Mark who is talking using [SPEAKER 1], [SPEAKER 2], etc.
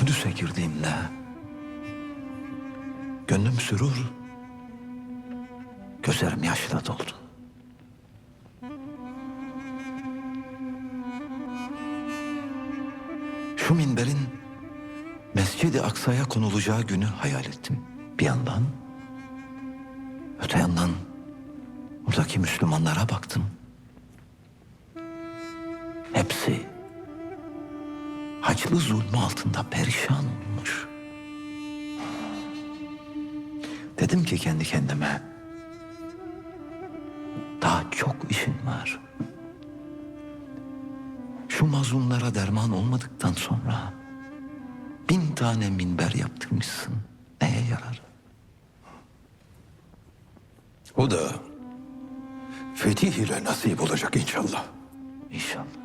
[SPEAKER 1] Kudüs'e girdiğimde gönlüm sürur, gözlerim yaşla doldu. Şu minberin Mescid-i Aksa'ya konulacağı günü hayal ettim. Bir yandan, öte yandan buradaki Müslümanlara baktım. Hepsi haçlı zulmü altında perişan olmuş. Dedim ki kendi kendime, daha çok işin var. Şu mazlumlara derman olmadıktan sonra bin tane minber yaptırmışsın. Neye yarar?
[SPEAKER 2] O da fetih ile nasip olacak inşallah.
[SPEAKER 1] İnşallah.